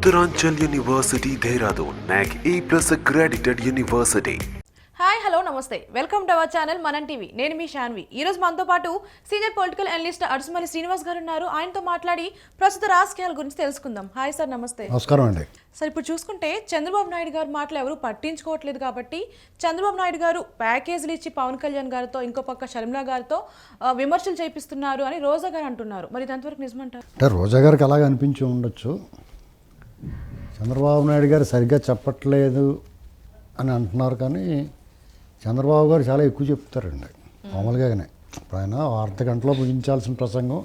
Uttaranchal University, Dehradun, NAC A plus accredited university. Hi hello నమస్తే welcome to our channel Manam TV నేను మీ శాన్వి ఈ రోజు మనతో పాటు senior political analyst Adusumalli Srinivas garu ఉన్నారు. ఆయనతో మాట్లాడి ప్రస్తుత రాజకీయాల గురించి తెలుసుకుందాం. హాయ్ సార్ నమస్తే నమస్కారం అండి. సార్ ఇప్పుడు చూసుకుంటే చంద్రబాబు నాయుడు గారు మాటలు ఎవరు పట్టించుకోవట్లేదు కాబట్టి చంద్రబాబు నాయుడు గారు ప్యాకేజీలు ఇచ్చి పవన్ కళ్యాణ్ గారితో ఇంకో పక్క షర్మిలా గారితో విమర్శలు చేపిస్తున్నారు అని రోజా గారు అంటున్నారు. మరి ఇది ఎంతవరకు నిజమంటారు? అంటే రోజా గారికి అలాగే అనిపించి ఉండొచ్చు. చంద్రబాబు నాయుడు గారు సరిగ్గా చెప్పట్లేదు అని అంటున్నారు కానీ చంద్రబాబు గారు చాలా ఎక్కువ చెప్తారండి. మామూలుగానే. ఇప్పుడు ఆయన అర్ధ గంటలో ముగించాల్సిన ప్రసంగం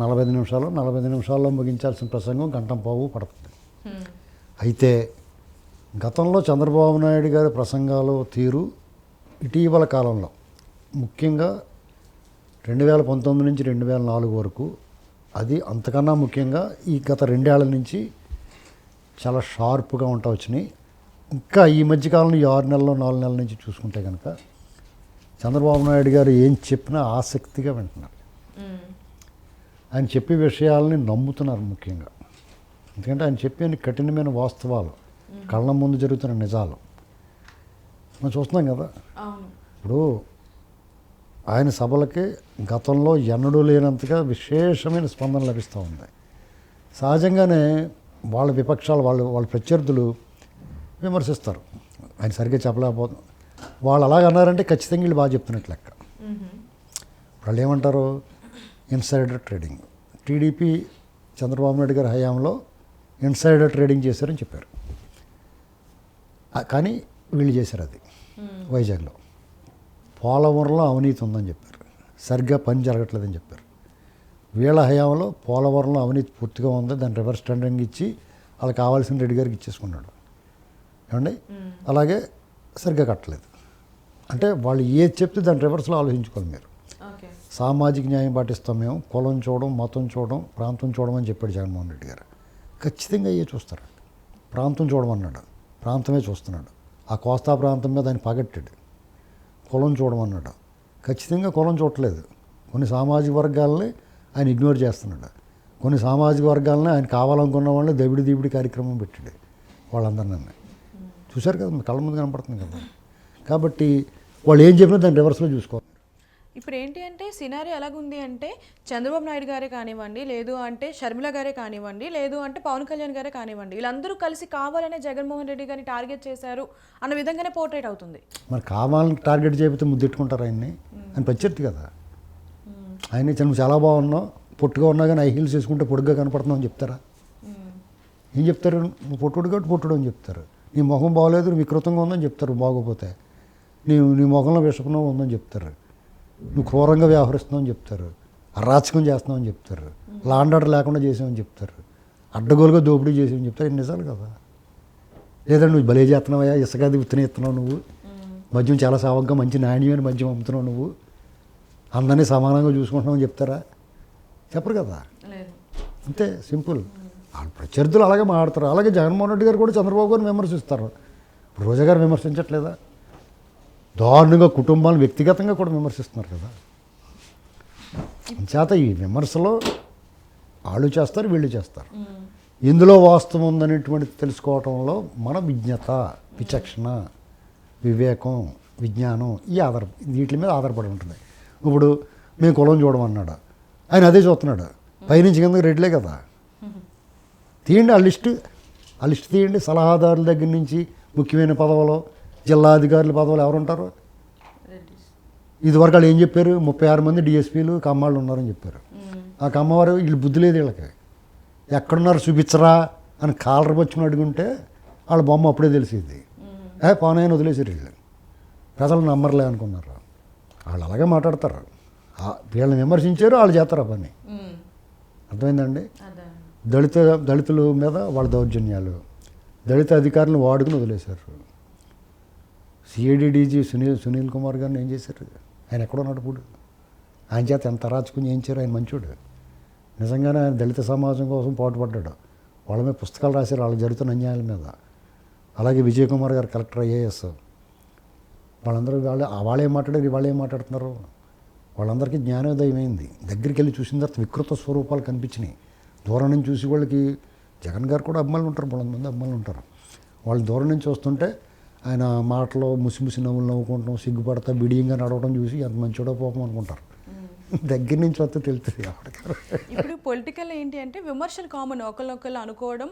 నలభై ఐదు నిమిషాలు నలభై ఐదు నిమిషాల్లో ముగించాల్సిన ప్రసంగం గంట పావు పడుతుంది. అయితే గతంలో చంద్రబాబు నాయుడు గారి ప్రసంగాలు తీరు ఇటీవల కాలంలో. ముఖ్యంగా రెండు వేల పంతొమ్మిది నుంచి రెండు వేల నాలుగు వరకు అది అంతకన్నా ముఖ్యంగా ఈ గత రెండేళ్ళ నుంచి చాలా షార్ప్గా ఉంటా వచ్చినాయి. ఇంకా ఈ మధ్యకాలంలో ఈ ఆరు నెలలు నాలుగు నెలల నుంచి చూసుకుంటే కనుక చంద్రబాబు నాయుడు గారు ఏం చెప్పినా ఆసక్తిగా వింటున్నారు. ఆయన చెప్పే విషయాలని నమ్ముతున్నారు ముఖ్యంగా. ఎందుకంటే ఆయన చెప్పే కఠినమైన వాస్తవాలు. కళ్ళ ముందు జరుగుతున్న నిజాలు. మనం చూస్తున్నాం కదా? ఇప్పుడు ఆయన సభలకి గతంలో ఎన్నడూ లేనంతగా విశేషమైన స్పందన లభిస్తూ ఉంది. సహజంగానే వాళ్ళ విపక్షాలు వాళ్ళు వాళ్ళ ప్రత్యర్థులు విమర్శిస్తారు. ఆయన సరిగ్గా చెప్పలేకపోతే వాళ్ళు అలాగ అన్నారంటే ఖచ్చితంగా వీళ్ళు బాగా చెప్తున్నట్టు లెక్క. వాళ్ళు ఏమంటారు? Insider trading. TDP Chandrababu Naidu గారి హయాంలో ఇన్సైడర్ ట్రేడింగ్ చేశారని చెప్పారు. కానీ వీళ్ళు చేశారు అది వైజాగ్లో. పోలవరంలో అవినీతి ఉందని చెప్పారు. సరిగ్గా పని జరగట్లేదని చెప్పారు. వీళ్ళ హయాంలో పోలవరంలో అవినీతి పూర్తిగా ఉంది. దాన్ని రివర్స్ టెండరింగ్ ఇచ్చి వాళ్ళకి కావాల్సిన రెడ్డి గారికి ఇచ్చేసుకున్నాడు. ఏమండి? అలాగే సరిగ్గా కట్టలేదు. అంటే వాళ్ళు ఏది చెప్తే దాని రివర్స్లో ఆలోచించుకోవాలి మీరు. సామాజిక న్యాయం పాటిస్తాం మేము. కులం చూడడం మతం చూడడం ప్రాంతం చూడడం అని చెప్పాడు జగన్మోహన్ రెడ్డి గారు. ఖచ్చితంగా అయ్యే చూస్తారు. ప్రాంతం చూడమన్నాడు. ప్రాంతమే చూస్తున్నాడు. ఆ కోస్తా ప్రాంతం మీద ఆయన పగట్టాడు. కులం చూడమన్నాడు. ఖచ్చితంగా కులం చూడట్లేదు కొన్ని సామాజిక వర్గాలని ఆయన ఇగ్నోర్ చేస్తున్నాడు. కొన్ని సామాజిక వర్గాలని ఆయన కావాలనుకున్న వాళ్ళని దబిడి దిబిడి కార్యక్రమం పెట్టాడు వాళ్ళందరినీ. చూశారు కదా కళ్ళ ముందు కనపడుతుంది కదా. కాబట్టి వాళ్ళు ఏం చెప్పినా దాన్ని రివర్స్లో చూసుకోవాలి. ఇప్పుడు ఏంటి అంటే సినారీ ఎలాగుంది అంటే చంద్రబాబు నాయుడు గారే కానివ్వండి లేదు అంటే షర్మిల గారే కానివ్వండి లేదు అంటే పవన్ కళ్యాణ్ గారే కానివ్వండి వీళ్ళందరూ కలిసి కావాలనే జగన్మోహన్ రెడ్డి గారిని టార్గెట్ చేశారు అన్న విధంగానే పోర్ట్రేట్ అవుతుంది. మరి కావాలని టార్గెట్ చేపితే ముద్దెట్టుకుంటారు ఆయన్ని ఆయన ప్రత్యర్థి కదా. ఆయన చిన్న చాలా బాగున్నావు. పొట్టుగా ఉన్నా కానీ ఐ హీల్స్ వేసుకుంటే పొడుగ్గా కనపడుతున్నావు అని చెప్తారా? ఏం చెప్తారు? నువ్వు పొట్టుడు కాబట్టి పొట్టుడు అని చెప్తారు. నీ ముఖం బాగోలేదు నువ్వు వికృతంగా ఉందని చెప్తారు బాగోపోతే నీ నీ ముఖంలో విషపనం ఉందని చెప్తారు. నువ్వు క్రూరంగా వ్యవహరిస్తున్నావు అని చెప్తారు. అరాచకం చేస్తున్నావు అని చెప్తారు. లాండర్ లేకుండా చేసామని చెప్తారు. అడ్డగోలుగా దోపిడీ చేసామని చెప్తారు. ఇది నిజాలు కదా. లేదా నువ్వు బలే చేస్తున్నావయ్యా ఇసుక విత్తనం ఇస్తున్నావు నువ్వు. మద్యం చాలా సావగ్గా మంచి నాణ్యమైన మద్యం అమ్ముతున్నావు నువ్వు. అందరినీ సమానంగా చూసుకుంటున్నావు అని చెప్తారా? చెప్పరు కదా. అంతే సింపుల్. వాళ్ళ ప్రత్యర్థులు అలాగే మాట్లాడతారు. అలాగే జగన్మోహన్ రెడ్డి గారు కూడా చంద్రబాబు గారిని విమర్శిస్తారు. ఇప్పుడు రోజా గారు విమర్శించట్లేదా? దారుణంగా కుటుంబాలను వ్యక్తిగతంగా కూడా విమర్శిస్తున్నారు కదా. చేత ఈ విమర్శలో వాళ్ళు చేస్తారు వీళ్ళు చేస్తారు. ఇందులో వాస్తవం ఉందనేటువంటిది తెలుసుకోవటంలో మన విజ్ఞత విచక్షణ వివేకం విజ్ఞానం ఈ ఆధార వీటి మీద ఆధారపడి ఉంటుంది. ఇప్పుడు మేము కులం చూడమన్నాడు. ఆయన అదే చూస్తున్నాడు. పైనుంచి కిందకి రెడ్లే కదా. తీయండి ఆ లిస్టు. ఆ లిస్ట్ తీయండి. సలహాదారుల దగ్గర నుంచి ముఖ్యమైన పదవులు జిల్లా అధికారుల పదవులు ఎవరుంటారు? ఇదివరకు వాళ్ళు ఏం చెప్పారు? ముప్పై ఆరు మంది డిఎస్పీలు కమ్మాళ్ళు ఉన్నారని చెప్పారు. ఆ కమ్మవారు వీళ్ళు బుద్ధి లేదు వీళ్ళకి. ఎక్కడున్నారు చూపించరా అని కాలర్ పచ్చుకుని అడుగుంటే వాళ్ళ బొమ్మ అప్పుడే తెలిసింది. ఏ పోనాయని వదిలేసారు వీళ్ళు. ప్రజలు నమ్మర్లే అనుకున్నారు. వాళ్ళు అలాగే మాట్లాడతారు. వీళ్ళని విమర్శించారు వాళ్ళు చేస్తారు పని. అర్థమైందండి? దళిత దళితుల మీద వాళ్ళ దౌర్జన్యాలు. దళిత అధికారులను వాడుకుని వదిలేశారు. సిఐడి డీజీ సునీల్ సునీల్ కుమార్ గారిని ఏం చేశారు? ఆయన ఎక్కడున్నాడు ఇప్పుడు? ఆయన చేత ఎంత అరాచుకుని చేయించారు ఆయన మంచోడు. నిజంగానే ఆయన దళిత సమాజం కోసం పాటుపడ్డాడు. వాళ్ళ మీద పుస్తకాలు రాశారు వాళ్ళకి జరుగుతున్న అన్యాయాల మీద. అలాగే విజయ్ కుమార్ గారు కలెక్టర్ ఐఏఎస్. వాళ్ళందరూ వాళ్ళు వాళ్ళేం మాట్లాడారు వాళ్ళు ఏం మాట్లాడుతున్నారు? వాళ్ళందరికీ జ్ఞానోదయం అయింది దగ్గరికి వెళ్ళి చూసిన తర్వాత వికృత స్వరూపాలు కనిపించినాయి. దూరం నుంచి చూసి వాళ్ళకి జగన్ గారు కూడా అమ్మాయిలు ఉంటారు బోళంత మంది అమ్మాయిలు ఉంటారు. వాళ్ళు దూరం నుంచి వస్తుంటే ఆయన మాటలో ముసి ముసి నవ్వులు నవ్వుకుంటాం సిగ్గుపడతా బిడియంగా నడవడం చూసి ఎంత మంచిడో పోపం అనుకుంటారు. దగ్గర నుంచి వస్తే తెలుస్తుంది ఇప్పుడు పొలిటికల్ ఏంటి అంటే విమర్శలు కామన్ ఒకళ్ళొకళ్ళు అనుకోవడం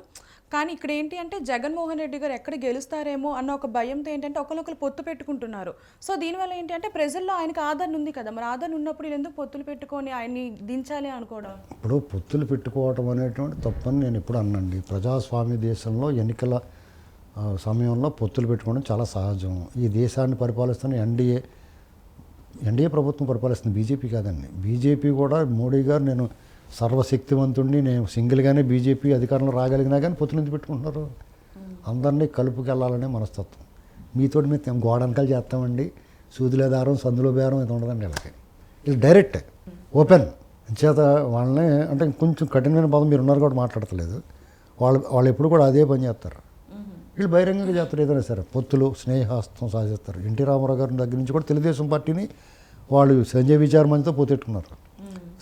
కానీ ఇక్కడ ఏంటి అంటే జగన్మోహన్ రెడ్డి గారు ఎక్కడ గెలుస్తారేమో అన్న ఒక భయంతో ఏంటంటే ఒకళ్ళొకరు పొత్తు పెట్టుకుంటున్నారు. సో దీనివల్ల ఏంటి అంటే ప్రజల్లో ఆయనకు ఆదరణ ఉంది కదా. మరి ఆదరణ ఉన్నప్పుడు ఎందుకు పొత్తులు పెట్టుకొని ఆయన్ని దించాలి అనుకోవడం? ఇప్పుడు పొత్తులు పెట్టుకోవటం అనేటువంటి తప్పని నేను ఎప్పుడు అన్నండి. ప్రజాస్వామ్య దేశంలో ఎన్నికల సమయంలో పొత్తులు పెట్టుకోవడం చాలా సహజం. ఈ దేశాన్ని పరిపాలిస్తున్న ఎన్డీఏ ఎన్డీఏ ప్రభుత్వం పరిపాలిస్తుంది. బీజేపీ కాదండి. బీజేపీ కూడా మోడీ గారు నేను సర్వశక్తివంతుడిని నేను సింగిల్గానే బీజేపీ అధికారంలో రాగలిగినా కానీ పొత్తులు పెట్టుకుంటున్నారు. అందరినీ కలుపుకెళ్ళాలనే మనస్తత్వం. మీతోటి మేము గోడనకలు చేస్తామండి. సూదిలో దారం సందులో బేరం ఇది ఉండదండి వీళ్ళకి ఇది డైరెక్ట్ ఓపెన్. చేత వాళ్ళని అంటే కొంచెం కఠినమైన పదం మీరు ఉన్నారు కూడా మాట్లాడతలేదు. వాళ్ళు వాళ్ళు ఎప్పుడు కూడా అదే పని చేస్తారు. వీళ్ళు బహిరంగంగా చేస్తారు ఏదైనా సరే. పొత్తులు స్నేహాస్తం సాధిస్తారు. ఎన్టీ రామారావు గారి దగ్గర నుంచి కూడా తెలుగుదేశం పార్టీని వాళ్ళు సంజయ్ విచార్ మంచితో పోతెట్టుకున్నారు.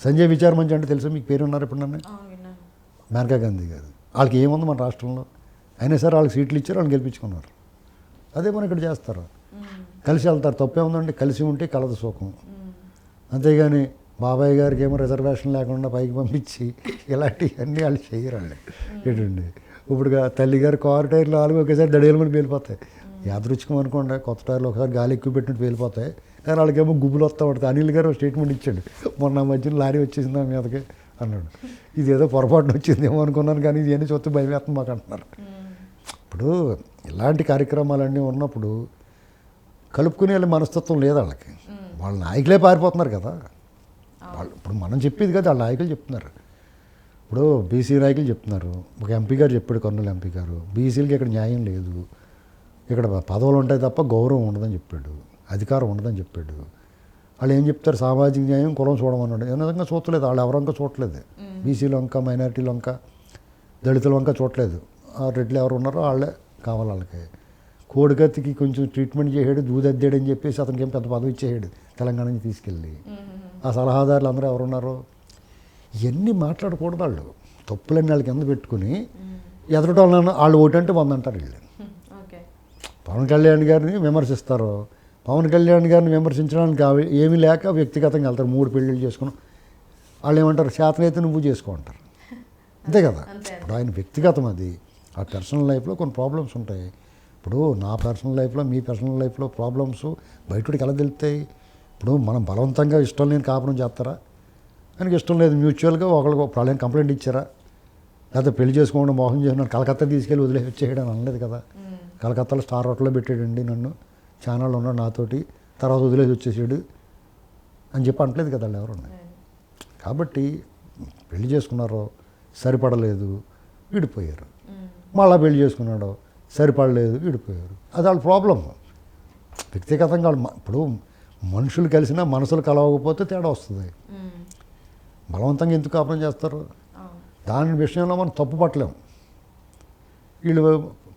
సంజయ్ విచార్ మంచి అంటే తెలుసా? మీకు పేరు ఉన్నారు ఇప్పుడు నన్ను మేనకా గాంధీ గారు. వాళ్ళకి ఏముంది మన రాష్ట్రంలో? అయినా సరే వాళ్ళకి సీట్లు ఇచ్చారు వాళ్ళు గెలిపించుకున్నారు. అదే మనం ఇక్కడ చేస్తారు. కలిసి వెళ్తారు. తప్పేముందండి కలిసి ఉంటే కలదు సుఖం అంతేగాని బాబాయ్ గారికి ఏమో రిజర్వేషన్ లేకుండా పైకి పంపించి ఇలాంటివన్నీ వాళ్ళు చేయరండి. ఏంటండి? ఇప్పుడు తల్లి గారు కారు టైర్లు నాలుగు ఒకేసారి దడేలమని పేలిపోతాయి. యాదృచ్ఛికం అనుకోండి కొత్త టైర్లు ఒకసారి గాలి ఎక్కువ పెట్టినట్టు పేలిపోతాయి. కానీ వాళ్ళకేమో గుబులు వస్తూ ఉంటుంది. అనిల్ గారు స్టేట్మెంట్ ఇచ్చాడు. మొన్న మధ్యన లారీ వచ్చేసింది నా మీదకి అన్నాడు. ఇది ఏదో పొరపాటున వచ్చిందేమో అనుకున్నాను కానీ ఇది ఎన్ని చూస్తే భయం వేస్తుంది మాకు అంటున్నారు. ఇప్పుడు ఇలాంటి కార్యక్రమాలన్నీ ఉన్నప్పుడు కలుపుకునే వాళ్ళ మనస్తత్వం లేదు వాళ్ళకి. వాళ్ళ నాయకులే పారిపోతున్నారు కదా. వాళ్ళు ఇప్పుడు మనం చెప్పేది కదా వాళ్ళ నాయకులు చెప్తున్నారు. ఇప్పుడు బీసీ నాయకులు చెప్తున్నారు. ఒక ఎంపీ గారు చెప్పాడు కర్నూలు ఎంపీ గారు. బీసీలకి ఇక్కడ న్యాయం లేదు. ఇక్కడ పదవులు ఉంటాయి తప్ప గౌరవం ఉండదని చెప్పాడు. అధికారం ఉండదని చెప్పాడు. వాళ్ళు ఏం చెప్తారు? సామాజిక న్యాయం కులం చూడమన్నాడు. ఏ విధంగా చూడలేదు. వాళ్ళు ఎవరంకా చూడలేదు. బీసీలు వంక మైనారిటీలు వంక దళితుల వంక చూడలేదు. ఆ రెడ్లు ఎవరు ఉన్నారో వాళ్ళే కావాలి వాళ్ళకి. కోడికత్తికి కొంచెం ట్రీట్మెంట్ చేసాడు దూదద్దాడని చెప్పేసి అతనికి ఏం పెద్ద పదవి ఇచ్చేసాడు తెలంగాణ నుంచి తీసుకెళ్ళి. ఆ సలహాదారులు అందరూ ఎవరున్నారో ఇవన్నీ మాట్లాడకూడదు వాళ్ళు. తప్పులన్నీ వాళ్ళకి కింద పెట్టుకుని ఎదురటం వాళ్ళు ఒకటంటే వంద అంటారు వీళ్ళు పవన్ కళ్యాణ్ గారిని విమర్శిస్తారు. పవన్ కళ్యాణ్ గారిని విమర్శించడానికి అవి- ఏమీ లేక వ్యక్తిగతంగా వెళ్తారు. మూడు పెళ్ళిళ్ళు చేసుకుని వాళ్ళు ఏమంటారు? శాతనైతే నువ్వు చేసుకో అంటారు. అంతే కదా? ఇప్పుడు ఆయన వ్యక్తిగతం అది. ఆ పర్సనల్ లైఫ్లో కొన్ని ప్రాబ్లమ్స్ ఉంటాయి. ఇప్పుడు నా పర్సనల్ లైఫ్లో మీ పర్సనల్ లైఫ్లో ప్రాబ్లమ్స్ బయటకి ఎలా తెలుస్తాయి? ఇప్పుడు మనం బలవంతంగా ఇష్టం లేని కాపురం చేస్తారా? ఆయనకి ఇష్టం లేదు. మ్యూచువల్గా ఒకరికి వాళ్ళేం కంప్లైంట్ ఇచ్చారా? లేకపోతే పెళ్ళి చేసుకోకుండా మోహన్ చేసినాడు కలకత్తా తీసుకెళ్ళి వదిలేసి వచ్చేయడం అని అనలేదు కదా? కలకత్తాలో స్టార్ హోటల్లో పెట్టాడండి నన్ను. ఛానల్లో ఉన్నాడు నాతోటి తర్వాత వదిలేసి వచ్చేసాడు అని చెప్పి అనట్లేదు కదా వాళ్ళు ఎవరు కాబట్టి పెళ్ళి చేసుకున్నారో సరిపడలేదు విడిపోయారు. మళ్ళా పెళ్ళి చేసుకున్నాడో సరిపడలేదు విడిపోయారు. అది వాళ్ళ ప్రాబ్లం వ్యక్తిగతంగా వాళ్ళు ఇప్పుడు మనుషులు కలిసినా మనసులు కలవకపోతే తేడా వస్తుంది. బలవంతంగా ఎందుకు కాపురం చేస్తారు? దాని విషయంలో మనం తప్పు పట్టలేం వీళ్ళు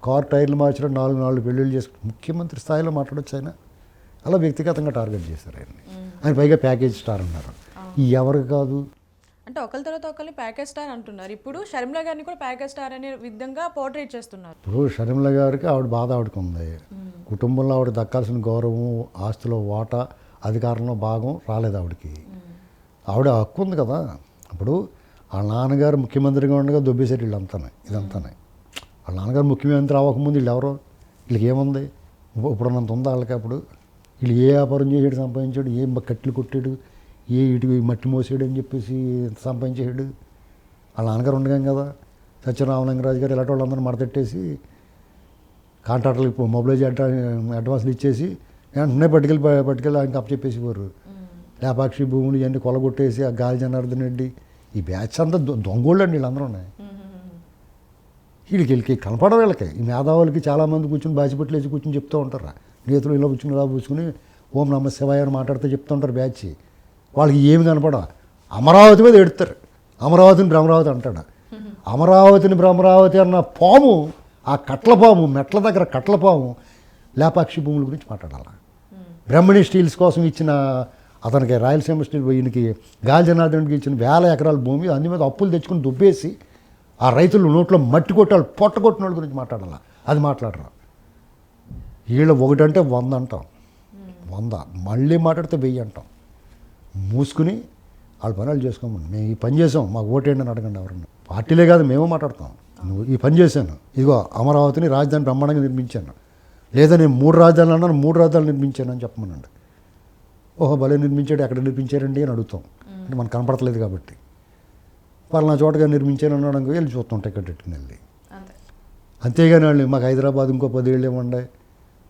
కార్ టైర్లు మార్చడం నాలుగు నాలుగు పెళ్ళిళ్ళు చేసుకు ముఖ్యమంత్రి స్థాయిలో మాట్లాడొచ్చు ఆయన. అలా వ్యక్తిగతంగా టార్గెట్ చేశారు ఆయన్ని. ఆయన పైగా ప్యాకేజ్ స్టార్ అన్నారు. ఈ ఎవరికి కాదు? అంటే ఒకరి తర్వాత ఒకరిని ప్యాకేజ్ స్టార్ అంటున్నారు. ఇప్పుడు షర్మిల గారిని కూడా ప్యాకేజ్ స్టార్ అనే విధంగా పోర్ట్రేట్ చేస్తున్నారు. ఇప్పుడు షర్మిల గారికి ఆవిడ బాధ ఆవిడకి ఉంది. కుటుంబంలో ఆవిడ దక్కాల్సిన గౌరవం ఆస్తిలో వాటా అధికారంలో భాగం రాలేదు ఆవిడకి. ఆవిడ హక్కు ఉంది కదా. ఇప్పుడు వాళ్ళ నాన్నగారు ముఖ్యమంత్రిగా ఉండగా దొబ్బేశారు వీళ్ళంతానే ఇదంతానే. వాళ్ళ నాన్నగారు ముఖ్యమంత్రి అవ్వకముందు వీళ్ళు ఎవరు? వీళ్ళకి ఏముంది? ఇప్పు- ఇప్పుడున్నంత ఉందా వాళ్ళకి అప్పుడు? వీళ్ళు ఏ వ్యాపారం చేసాడు సంపాదించాడు? ఏ కట్లు కొట్టాడు? ఏ ఇటు మట్టి మోసాడు అని చెప్పేసి ఎంత సంపాదించాడు వాళ్ళ నాన్నగారు ఉండగాం కదా. సత్యరామలింగరాజు గారు ఇలాంటి వాళ్ళందరూ మడతెట్టేసి కాంట్రాక్టర్లకు మొబైలైజ్ అడ్వాన్స్లు ఇచ్చేసి వెంటనే పట్టుకెళ్ళి పట్టుకెళ్ళి ఆయనకి అప్పచెప్పేసేవారు లేపాక్షి భూములు ఇవన్నీ కొలగొట్టేసి ఆ గాలి జనార్దన్ రెడ్డి. ఈ బ్యాచ్ అంతా దొంగోళ్ళు అండి వీళ్ళందరూ ఉన్నాయి వీళ్ళకి వీళ్ళకి కనపడ వీళ్ళకి. ఈ మేధావులకి చాలామంది కూర్చొని బాచిపెట్లు వేసి కూర్చొని చెప్తూ ఉంటారు నేతలు ఇలా కూర్చుని ఇలా కూర్చుని ఓం నమ శివాయ అని మాట్లాడుతూ చెప్తూ ఉంటారు బ్యాచ్. వాళ్ళకి ఏమి కనపడ. అమరావతి మీద ఎడతారు. అమరావతిని భ్రమరావతి అంటాడు. అమరావతిని భ్రమరావతి అన్న పాము ఆ కట్ల పాము మెట్ల దగ్గర కట్ల పాము లేపాక్షి భూముల గురించి మాట్లాడాల? బ్రహ్మణి స్టీల్స్ కోసం ఇచ్చిన అతనికి రాయలసీమ స్టీల్ ఈయనకి గాలి జనార్దన్కి ఇచ్చిన వేల ఎకరాల భూమి అన్ని మీద అప్పులు తెచ్చుకుని దుబ్బేసి ఆ రైతులు నోట్లో మట్టి కొట్టాలి పొట్ట కొట్టిన వాళ్ళ గురించి మాట్లాడాల? అది మాట్లాడరా. వీళ్ళు ఒకటంటే వంద అంటాం. వంద. మళ్ళీ మాట్లాడితే వెయ్యి అంటాం. మూసుకుని వాళ్ళ పనులు చేసుకోమని మేము ఈ పని చేసాం. మాకు ఓటేయండి అని అడగండి ఎవరన్నా. పార్టీలే కాదు మేము మాట్లాడతాం. నువ్వు ఈ పని చేశాను. ఇదిగో అమరావతిని రాజధాని బ్రహ్మాండంగా నిర్మించాను. లేదా నేను మూడు రాజధానులు అన్నాను మూడు రాజధానులు నిర్మించాను అని చెప్పమనండి. ఓహో భలే నిర్మించాడు ఎక్కడ నిర్మించారండి అని అడుగుతాం. అంటే మనకు కనపడట్లేదు కాబట్టి. పలానా చోటగా నిర్మించాను అనడానికి వెళ్ళి చూస్తాం టికెట్ పెట్టుకుని వెళ్ళి. అంతే. అంతేగాని వాళ్ళు మాకు హైదరాబాద్ ఇంకో పదేళ్ళు ఇవ్వండి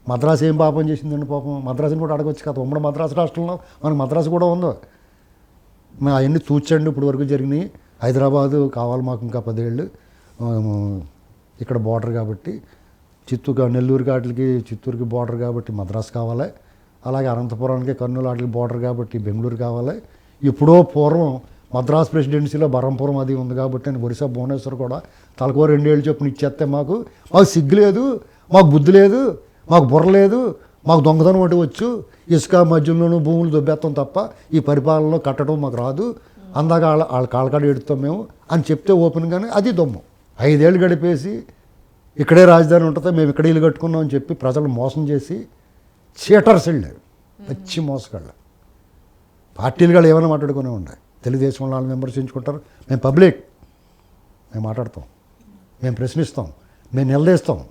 మద్రాసు ఏం పాపం చేసిందండి పాపం? మద్రాసుని కూడా అడగొచ్చు కదా. ఉమ్మడి మద్రాసు రాష్ట్రంలో మనకు మద్రాసు కూడా ఉందో? మేము అవన్నీ తూచండి ఇప్పుడు వరకు జరిగినాయి. హైదరాబాదు కావాలి మాకు ఇంకా పదేళ్ళు ఇక్కడ బార్డర్ కాబట్టి చిత్తూరు నెల్లూరు వాటికి చిత్తూరుకి బార్డర్ కాబట్టి మద్రాసు కావాలి. అలాగే అనంతపురానికి కర్నూలు వాటికి బార్డర్ కాబట్టి బెంగళూరు కావాలి. ఎప్పుడో పూర్వం మద్రాస్ ప్రెసిడెన్సీలో బరంపురం అది ఉంది కాబట్టి నేను ఒరిస్సా భువనేశ్వర్ కూడా తలకో రెండేళ్ళు చొప్పున ఇచ్చేస్తే మాకు మాకు సిగ్గు లేదు మాకు బుద్ధి లేదు మాకు బుర్ర లేదు మాకు దొంగతనం అంటే వచ్చు ఇసుక మధ్యలోనూ భూములు దొబ్బేస్తాం తప్ప ఈ పరిపాలనలో కట్టడం మాకు రాదు. అందాక వాళ్ళ వాళ్ళ కాళ్ళకాడ ఎడుతాం మేము అని చెప్తే ఓపెన్గానే అది దొమ్ము. ఐదేళ్ళు గడిపేసి ఇక్కడే రాజధాని ఉంటుంది మేము ఇక్కడ ఇల్లు కట్టుకున్నాం అని చెప్పి ప్రజలు మోసం చేసి చీటర్స్ వెళ్ళారు. పచ్చి మోసగాళ్ళు. పార్టీలు కూడా ఏమైనా మాట్లాడుకునే ఉండే. తెలుగుదేశం వాళ్ళని విమర్శించుకుంటారు. మేము పబ్లిక్. మేము మాట్లాడతాం. మేము ప్రశ్నిస్తాం. మేము నిలదీస్తాం.